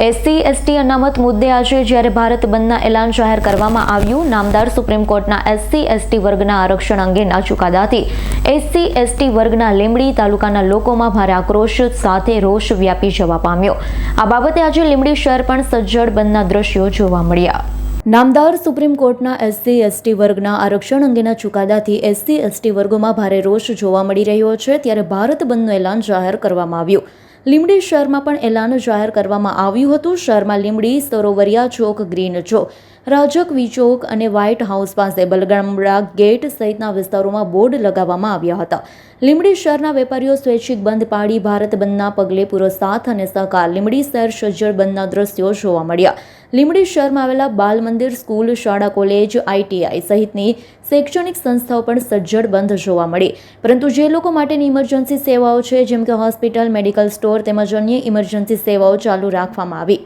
SC, ST અનામત મુદ્દે આજે જ્યારે ભારત બંધના એલાન જાહેર કરવામાં આવ્યું, નામદાર સુપ્રીમ કોર્ટના એસસી, એસટી વર્ગના આરક્ષણ અંગેના ચુકાદાથી એસસી, એસટી વર્ગના લીંબડી તાલુકાના લોકોમાં ભારે આક્રોશ સાથે રોષ વ્યાપી જવા પામ્યો. આ બાબતે આજે લીંબડી શહેર પણ સજ્જડ બંધના દ્રશ્યો જોવા મળ્યા. નામદાર સુપ્રીમ કોર્ટના એસસી, એસટી વર્ગના આરક્ષણ અંગેના ચુકાદાથી એસસી, એસટી વર્ગોમાં ભારે રોષ જોવા મળી રહ્યો છે, ત્યારે ભારત બંધનું એલાન જાહેર કરવામાં આવ્યું. લીંબડી શહેરમાં પણ એલાન જાહેર કરવામાં આવ્યું હતું. શહેરમાં લીમડી સરોવરિયા ચોક, ગ્રીન ચોક, રાજક વી ચોક અને વ્હાઇટ હાઉસ પાસે બલગામડા ગેટ સહિતના વિસ્તારોમાં બોર્ડ લગાવવામાં આવ્યા હતા. લીમડી શહેરના વેપારીઓ સ્વૈચ્છિક બંધ પાડી ભારત બંધના પગલે પૂરો સાથ અને સહકાર લીંબડી શહેર સજ્જડ બંધના દ્રશ્યો જોવા મળ્યા. લીંબડી શહેરમાં આવેલા બાલ મંદિર સ્કૂલ, શાળા, કોલેજ આઈટીઆઈ સહિતની શૈક્ષણિક સંસ્થાઓ પણ સજ્જડ બંધ જોવા મળી. પરંતુ જે લોકો માટેની ઇમરજન્સી સેવાઓ છે, જેમ કે હોસ્પિટલ, મેડિકલ સ્ટોર તેમજ અન્ય ઇમરજન્સી સેવાઓ ચાલુ રાખવામાં આવી.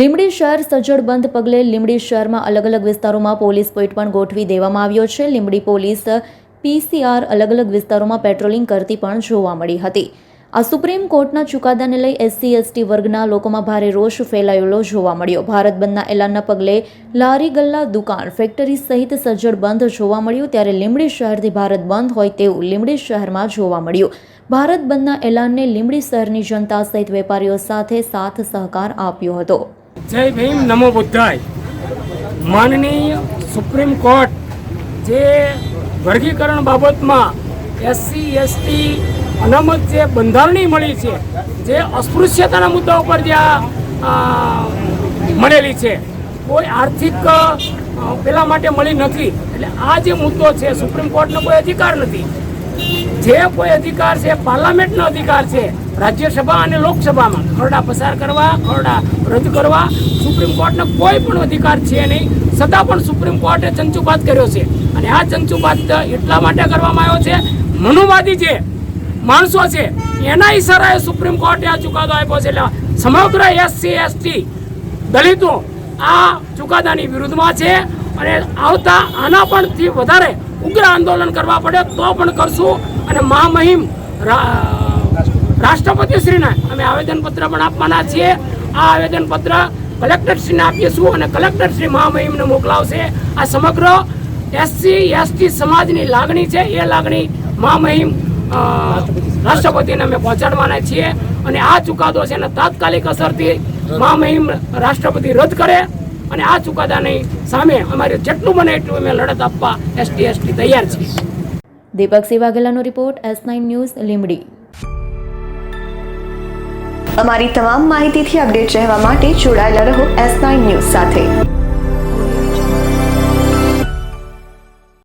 લીમડી શહેર સજ્જડ બંધ પગલે લીંબડી શહેરમાં અલગ અલગ વિસ્તારોમાં પોલીસ પોઈન્ટ પણ ગોઠવી દેવામાં આવ્યો છે. લીમડી પોલીસ પીસીઆર અલગ અલગ વિસ્તારોમાં પેટ્રોલિંગ કરતી પણ જોવા મળી હતી. આ સુપ્રીમ કોર્ટના ચુકાદાને લઈ એસસી, એસટી વર્ગના લોકોમાં ભારે રોષ ફેલાયેલો જોવા મળ્યો. ભારત બંધના એલાનના પગલે લારી ગલ્લા દુકાન ફેક્ટરી સહિત સજ્જડ બંધ જોવા મળ્યું, ત્યારે લીંબડી શહેરથી ભારત બંધ હોય તેવું લીંબડી શહેરમાં જોવા મળ્યું. ભારત બંધના એલાનને લીંબડી શહેરની જનતા સહિત વેપારીઓ સાથે સાથ સહકાર આપ્યો હતો. જય ભીમ, નમો બુદ્ધાય. માનનીય સુપ્રીમ કોર્ટ જે વર્ગીકરણ બાબતમાં એસસી, એસટી અનામત જે બંધારણી મળી છે, જે અસ્પૃશ્યતાના મુદ્દા ઉપર જે મળેલી છે, કોઈ આર્થિક પેલા માટે મળી નથી. એટલે આ જે મુદ્દો છે, સુપ્રીમ કોર્ટનો કોઈ અધિકાર નથી. જે કોઈ અધિકાર છે, પાર્લામેન્ટનો અધિકાર છે, રાજ્યસભા અને લોકસભામાં, ખરડા પસાર કરવા, ખરડા રદ કરવા, સુપ્રીમ કોર્ટનો કોઈ પણ અધિકાર છે નહીં. છતાં પણ સુપ્રીમ કોર્ટે ચંચુપાત કર્યો છે. અને આ ચંચુપાત એટલા માટે કરવામાં આવ્યો છે મનુવાદી જે માણસો છે, એના ઈશારાએ સુપ્રીમ કોર્ટે આ ચુકાદો આપ્યો છે. એટલે સમગ્ર એસસી એસટી દલિતો આ ચુકાદાની વિરુદ્ધમાં છે અને આવતા આના પણ થી વધારે ઉગ્ર આંદોલન કરવા પડે તો પણ કરશું. અને મહામહિમ રાષ્ટ્રપતિશ્રીને અમે આવેદનપત્ર પણ આપવાના છીએ. આ આવેદનપત્ર કલેક્ટરશ્રીને આપીશું અને કલેક્ટરશ્રી મહામહિમને મોકલાવશે. આ સમગ્ર એસસી એસટી સમાજની લાગણી છે. એ લાગણી મહામહિમ અ, રાષ્ટ્રપતિને અમે પહોંચાડવાના છીએ અને આ ચુકાદો છે એને તાત્કાલિક અસરથી મહામહિમ રાષ્ટ્રપતિ રદ કરે અને આ ચુકાદાની સામે અમારે જેટલું બને એટલું અમે લડત આપવા એસટી એસટી તૈયાર છીએ. Deepak વાઘેલાનો report S nine news Limdi અમારી તમામ માહિતીથી અપડેટ રહેવા માટે જોડાયેલા રહો એસ નાઇન ન્યૂઝ સાથે.